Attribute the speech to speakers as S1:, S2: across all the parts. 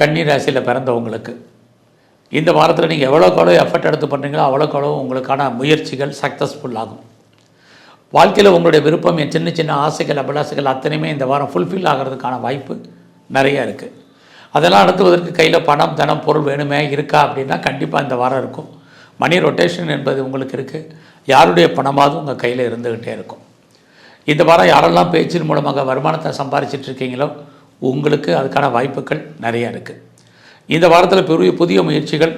S1: கன்னி ராசியில் பிறந்தவங்களுக்கு. இந்த வாரத்தில் நீங்கள் எவ்வளோக்கு எவ்வளோ எஃபர்ட் எடுத்து பண்ணுறீங்களோ அவ்வளோக்கு எவ்வளோ உங்களுக்கான முயற்சிகள் சக்ஸஸ்ஃபுல் ஆகும். வாழ்க்கையில் உங்களுடைய விருப்பம் என் சின்ன சின்ன ஆசைகள் அபிலாசைகள் அத்தனையுமே இந்த வாரம் ஃபுல்ஃபில் ஆகிறதுக்கான வாய்ப்பு நிறைய இருக்குது அதெல்லாம் நடத்துவதற்கு கையில் பணம் தனம் பொருள் வேணுமே இருக்கா அப்படின்னா கண்டிப்பாக இந்த வாரம் இருக்கும். மணி ரொட்டேஷன் என்பது உங்களுக்கு இருக்குது யாருடைய பணமாவது உங்கள் கையில் இருந்துக்கிட்டே இருக்கும். இந்த வாரம் யாரெல்லாம் பேச்சின் மூலமாக வருமானத்தை சம்பாரிச்சிட்ருக்கீங்களோ உங்களுக்கு அதுக்கான வாய்ப்புகள் நிறைய இருக்குது இந்த வாரத்தில் பெரிய புதிய முயற்சிகள்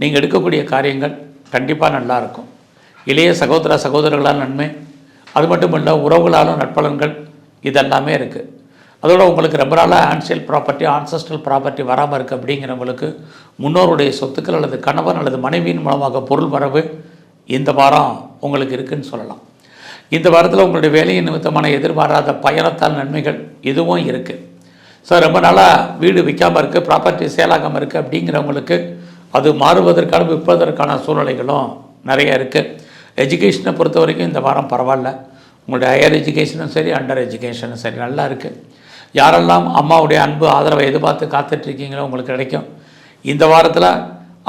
S1: நீங்கள் எடுக்கக்கூடிய காரியங்கள் கண்டிப்பாக நல்லா இருக்கும். இளைய சகோதர சகோதரர்களால் நன்மை அது மட்டும் இல்லை உறவுகளாலும் நட்பலன்கள் இதெல்லாமே இருக்குது அதோட உங்களுக்கு ரொம்ப நாளாக ஆன்சியல் ப்ராப்பர்ட்டி ஆன்சஸ்ட்ரல் ப்ராப்பர்ட்டி வராமல் இருக்குது அப்படிங்கிறவங்களுக்கு முன்னோருடைய சொத்துக்கள் அல்லது கணவன் அல்லது மனைவியின் மூலமாக பொருள் வரவு இந்த வாரம் உங்களுக்கு இருக்குதுன்னு சொல்லலாம். இந்த வாரத்தில் உங்களுடைய வேலையின் நிமித்தமான எதிர்பாராத பயணத்தால் நன்மைகள் இதுவும் இருக்குது சார் ரொம்ப நாளாக வீடு விற்காமல் இருக்குது ப்ராப்பர்ட்டி சேலாகாமல் இருக்குது அப்படிங்கிறவங்களுக்கு அது மாறுவதற்கான விற்பதற்கான சூழ்நிலைகளும் நிறைய இருக்குது எஜுகேஷனை பொறுத்த வரைக்கும் இந்த வாரம் பரவாயில்ல. உங்களுடைய ஹையர் எஜுகேஷனும் சரி அண்டர் எஜுகேஷனும் சரி நல்லா இருக்குது யாரெல்லாம் அம்மாவுடைய அன்பு ஆதரவை எதிர்பார்த்து காத்துட்ருக்கீங்களோ உங்களுக்கு கிடைக்கும். இந்த வாரத்தில்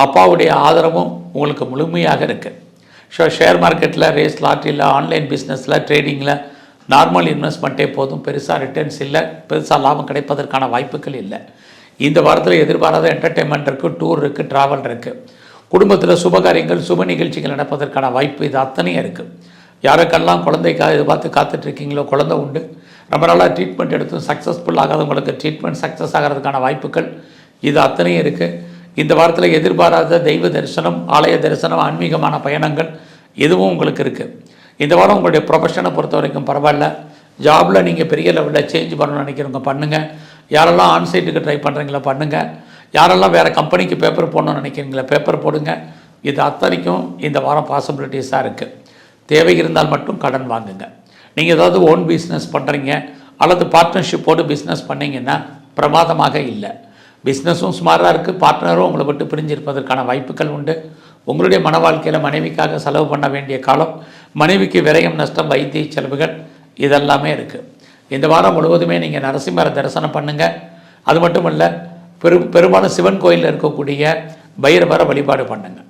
S1: அப்பாவுடைய ஆதரவும் உங்களுக்கு முழுமையாக இருக்குது ஸோ ஷேர் மார்க்கெட்டில் ரேஸ் லாட்ரியில் ஆன்லைன் பிஸ்னஸில் ட்ரேடிங்கில் நார்மல் இன்வெஸ்ட்மெண்ட்டே போதும். பெருசாக ரிட்டர்ன்ஸ் இல்லை. பெருசாக லாபம் கிடைப்பதற்கான வாய்ப்புகள் இல்லை. இந்த வாரத்தில் எதிர்பாராத என்டர்டெயின்மெண்ட் இருக்குது டூர் இருக்குது ட்ராவல் இருக்குது குடும்பத்தில் சுபகாரியங்கள் சுப நிகழ்ச்சிகள் நடப்பதற்கான வாய்ப்பு இது அத்தனையும் இருக்குது யாருக்கெல்லாம் குழந்தைக்காக எதிர்பார்த்து காத்துட்ருக்கீங்களோ குழந்தை உண்டு. ரொம்ப நாளாக ட்ரீட்மெண்ட் எடுத்தும் சக்ஸஸ்ஃபுல் ஆகாதவங்களுக்கு ட்ரீட்மெண்ட் சக்ஸஸ் ஆகிறதுக்கான வாய்ப்புகள் இது அத்தனையும் இருக்குது இந்த வாரத்தில் எதிர்பாராத தெய்வ தரிசனம் ஆலய தரிசனம் ஆன்மீகமான பயணங்கள் எதுவும் உங்களுக்கு இருக்குது இந்த வாரம் உங்களுடைய ப்ரொஃபஷனை பொறுத்த வரைக்கும் பரவாயில்ல ஜாபில் நீங்கள் பெரிய லெவலில் சேஞ்ச் பண்ணணும்னு நினைக்கிறவங்க பண்ணுங்கள் யாரெல்லாம் ஆன்சைட்டுக்கு ட்ரை பண்ணுறீங்களோ பண்ணுங்கள் யாரெல்லாம் வேறு கம்பெனிக்கு பேப்பர் போடணும்னு நினைக்கிறீங்களா பேப்பர் போடுங்க. இது அத்தனைக்கும் இந்த வாரம் பாசிபிலிட்டிஸாக இருக்குது தேவை இருந்தால் மட்டும் கடன் வாங்குங்க. நீங்கள் ஏதாவது ஓன் பிஸ்னஸ் பண்ணுறீங்க அல்லது பார்ட்னர்ஷிப்போடு பிஸ்னஸ் பண்ணிங்கன்னா பிரமாதமாக இல்லை. பிஸ்னஸும் சுமாராக இருக்குது பார்ட்னரும் உங்களை விட்டு பிரிஞ்சிருப்பதற்கான வாய்ப்புகள் உண்டு. உங்களுடைய மன வாழ்க்கையில் மனைவிக்காக செலவு பண்ண வேண்டிய காலம் மனைவிக்கு விரயம் நஷ்டம் வைத்திய செலவுகள் இதெல்லாமே இருக்குது இந்த வாரம் முழுவதுமே நீங்கள் நரசிம்மரை தரிசனம் பண்ணுங்கள் அது மட்டும் இல்லை பெரும் பெரும்பாலும் சிவன் கோயிலில் இருக்கக்கூடிய பைரவரை வழிபாடு பண்ணுங்கள்